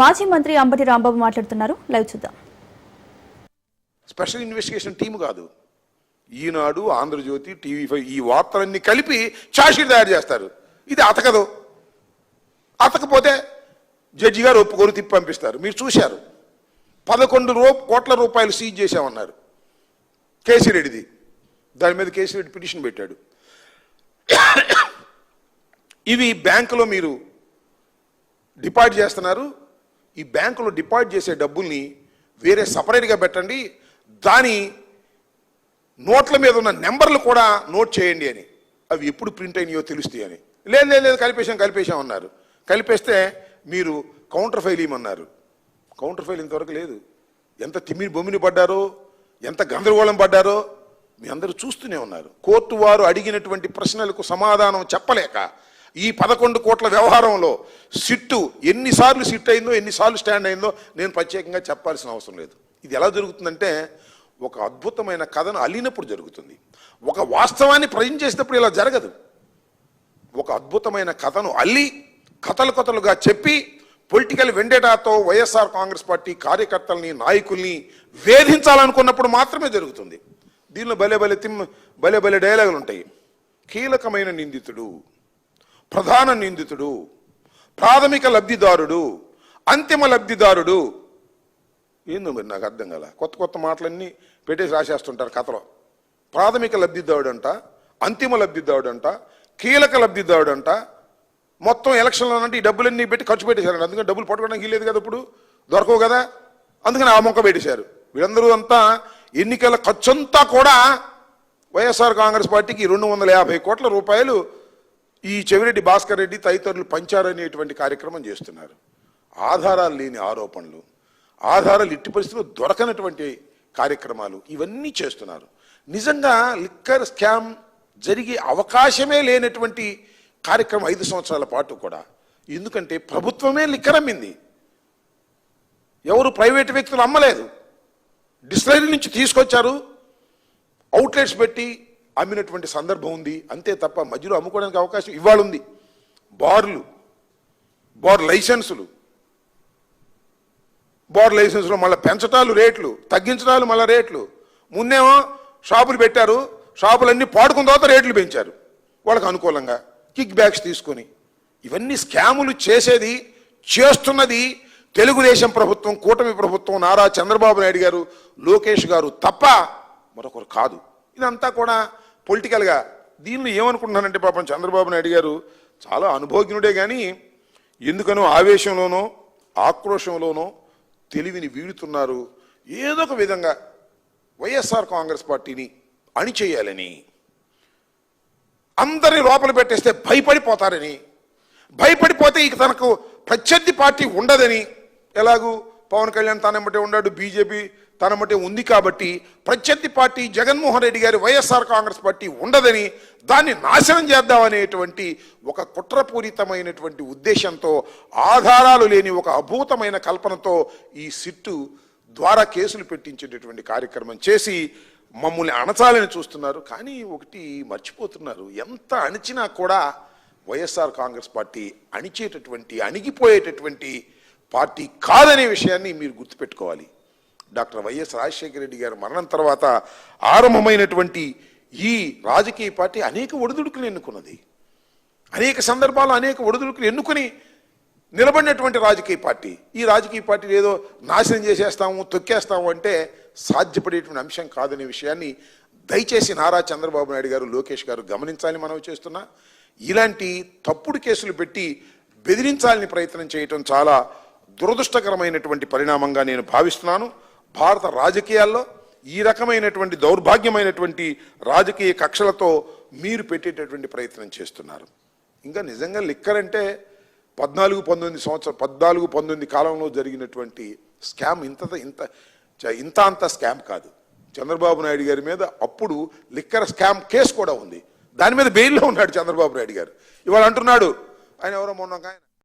మాజీ మంత్రి అంబటి రాంబాబు మాట్లాడుతున్నారు. లైవ్ చూద్దాం. స్పెషల్ ఇన్వెస్టిగేషన్ టీం కాదు. ఈనాడు ఆంధ్రజ్యోతి టీవీ ఫైవ్ ఈ వార్తలన్నీ కలిపి చార్జ్షీట్ తయారు చేస్తారు. ఇది అతకదు. అతకపోతే జడ్జి గారు ఒప్పుకొని తిప్పి పంపిస్తారు. మీరు చూశారు. పదకొండు రూ కోట్ల రూపాయలు సీజ్ చేశామన్నారు. కేసిరెడ్డిది. దాని మీద కేసిరెడ్డి పిటిషన్ పెట్టాడు. ఇవి బ్యాంకులో మీరు డిపాజిట్ చేస్తున్నారు. ఈ బ్యాంకులో డిపాజిట్ చేసే డబ్బుల్ని వేరే సపరేట్గా పెట్టండి. దాని నోట్ల మీద ఉన్న నెంబర్లు కూడా నోట్ చేయండి అని. అవి ఎప్పుడు ప్రింట్ అయినాయో తెలుస్తాయి అని. లేదు లేదు లేదు కలిపేశాం కలిపేశాం అన్నారు. కలిపేస్తే మీరు కౌంటర్ ఫైల్ ఇవ్వమన్నారు కౌంటర్ ఫైల్ ఇంతవరకు లేదు. ఎంత తిమ్మిని బొమ్మిని పడ్డారో ఎంత గందరగోళం పడ్డారో మీ అందరూ చూస్తూనే ఉన్నారు. కోర్టు వారు అడిగినటువంటి ప్రశ్నలకు సమాధానం చెప్పలేక ఈ పదకొండు కోట్ల వ్యవహారంలో సిట్టు ఎన్నిసార్లు సిట్ అయిందో ఎన్నిసార్లు స్టాండ్ అయిందో నేను ప్రత్యేకంగా చెప్పాల్సిన అవసరం లేదు. ఇది ఎలా జరుగుతుందంటే ఒక అద్భుతమైన కథను అల్లినప్పుడు జరుగుతుంది. ఒక వాస్తవాన్ని ప్రజెంట్ చేసినప్పుడు ఇలా జరగదు. ఒక అద్భుతమైన కథను అల్లి కథలు కథలుగా చెప్పి పొలిటికల్ వెండేటాతో వైఎస్ఆర్ కాంగ్రెస్ పార్టీ కార్యకర్తల్ని నాయకుల్ని వేధించాలనుకున్నప్పుడు మాత్రమే జరుగుతుంది. దీనిలో భలే భలే తిమ్ భలే భలే డైలాగులు ఉంటాయి కీలకమైన నిందితుడు ప్రధాన నిందితుడు ప్రాథమిక లబ్ధిదారుడు అంతిమ లబ్ధిదారుడు. ఏందో మరి నాకు అర్థం కాల. కొత్త కొత్త మాటలన్నీ పెట్టేసి రాసేస్తుంటారు కథలో. ప్రాథమిక లబ్ధిదారుడు అంట అంతిమ లబ్ధిదారుడు అంట కీలక లబ్ధిదారుడు అంట మొత్తం ఎలక్షన్లో అంటే ఈ డబ్బులన్నీ పెట్టి ఖర్చు పెట్టేశారు అందుకని డబ్బులు పట్టుకోవడానికి లేదు కదా ఇప్పుడు? దొరకవు కదా? అందుకని ఆ మొక్క పెట్టేశారు. వీళ్ళందరూ అంతా ఎన్నికల ఖర్చంతా కూడా వైఎస్ఆర్ కాంగ్రెస్ పార్టీకి రెండు వందల యాభై కోట్ల రూపాయలు ఈ చెవిరెడ్డి భాస్కర్ రెడ్డి తదితరులు పంచారనేటువంటి కార్యక్రమం చేస్తున్నారు. ఆధారాలు లేని ఆరోపణలు ఆధారాలు ఇట్టి పరిస్థితుల్లో దొరకనటువంటి కార్యక్రమాలు ఇవన్నీ చేస్తున్నారు. నిజంగా లిక్కర్ స్కామ్ జరిగే అవకాశమే లేనటువంటి కార్యక్రమం ఐదు సంవత్సరాల పాటు కూడా. ఎందుకంటే ప్రభుత్వమే లిక్కర్ అమ్మింది. ఎవరు ప్రైవేట్ వ్యక్తులు అమ్మలేదు. డిస్టిలరీ నుంచి తీసుకొచ్చారు. అవుట్లెట్స్ పెట్టి అమ్మినటువంటి సందర్భం ఉంది. అంతే తప్ప మధ్యలో అమ్ముకోవడానికి అవకాశం ఇవాళ ఉంది బార్లు బార్ లైసెన్సులు. బార్ లైసెన్సులు మళ్ళీ పెంచటాలు రేట్లు తగ్గించడాలు మళ్ళీ రేట్లు. ముందేమో షాపులు పెట్టారు షాపులన్నీ పాడుకున్న తర్వాత రేట్లు పెంచారు. వాళ్ళకి అనుకూలంగా కిక్ బ్యాక్స్ తీసుకొని. ఇవన్నీ స్కాములు చేసేది చేస్తున్నది తెలుగుదేశం ప్రభుత్వం కూటమి ప్రభుత్వం నారా చంద్రబాబు నాయుడు గారు లోకేష్ గారు తప్ప మరొకరు కాదు. ఇదంతా కూడా పొలిటికల్గా. దీన్ని ఏమనుకుంటున్నానంటే పాపం చంద్రబాబు నాయుడు గారు చాలా అనుభవజ్ఞుడే కానీ ఎందుకనో ఆవేశంలోనో ఆక్రోషంలోనో తెలివిని వీడుతున్నారు. ఏదో ఒక విధంగా వైఎస్ఆర్ కాంగ్రెస్ పార్టీని అణిచేయాలని అందరిని లోపల పెట్టేస్తే భయపడిపోతారని భయపడిపోతే ఇక తనకు ప్రత్యర్థి పార్టీ ఉండదని ఎలాగూ పవన్ కళ్యాణ్ తనమ్మటే ఉన్నాడు బీజేపీ తన మటే ఉంది కాబట్టి ప్రత్యర్థి పార్టీ జగన్మోహన్ రెడ్డి గారి వైఎస్ఆర్ కాంగ్రెస్ పార్టీ ఉండదని దాన్ని నాశనం చేద్దామనేటువంటి ఒక కుట్రపూరితమైనటువంటి ఉద్దేశంతో ఆధారాలు లేని ఒక అభూతమైన కల్పనతో ఈ సిట్టు ద్వారా కేసులు పెట్టించేటటువంటి కార్యక్రమం చేసి మమ్మల్ని అణచాలని చూస్తున్నారు. కానీ ఒకటి మర్చిపోతున్నారు. ఎంత అణిచినా కూడా వైఎస్ఆర్ కాంగ్రెస్ పార్టీ అణిచేటటువంటి అణిగిపోయేటటువంటి పార్టీ కాదనే విషయాన్ని మీరు గుర్తుపెట్టుకోవాలి. డాక్టర్ వైఎస్ రాజశేఖర రెడ్డి గారి మరణం తర్వాత ఆరంభమైనటువంటి ఈ రాజకీయ పార్టీ అనేక ఒడిదుడుకులు ఎన్నుకున్నది. అనేక సందర్భాల్లో అనేక ఒడిదుడుకులు ఎన్నుకుని నిలబడినటువంటి రాజకీయ పార్టీ. ఈ రాజకీయ పార్టీ ఏదో నాశనం చేసేస్తాము తొక్కేస్తాము అంటే సాధ్యపడేటువంటి అంశం కాదనే విషయాన్ని దయచేసి నారా చంద్రబాబు నాయుడు గారు లోకేష్ గారు గమనించాలని మనం చేస్తున్నా. ఇలాంటి తప్పుడు కేసులు పెట్టి బెదిరించాలని ప్రయత్నం చేయటం చాలా దురదృష్టకరమైనటువంటి పరిణామంగా నేను భావిస్తున్నాను. భారత రాజకీయాల్లో ఈ రకమైనటువంటి దౌర్భాగ్యమైనటువంటి రాజకీయ కక్షలతో మీరు పెట్టేటటువంటి ప్రయత్నం చేస్తున్నారు. ఇంకా నిజంగా లిక్కర్ అంటే పద్నాలుగు పంతొమ్మిది సంవత్సరం పద్నాలుగు పంతొమ్మిది కాలంలో జరిగినటువంటి స్కామ్ ఇంత ఇంత చ- ఇంత అంత స్కామ్ కాదు. చంద్రబాబు నాయుడు గారి మీద అప్పుడు లిక్కర్ స్కామ్ కేసు కూడా ఉంది. దాని మీద బెయిల్లో ఉన్నాడు చంద్రబాబు నాయుడు గారు. ఇవాళ అంటున్నాడు ఆయన ఎవరో మొన్న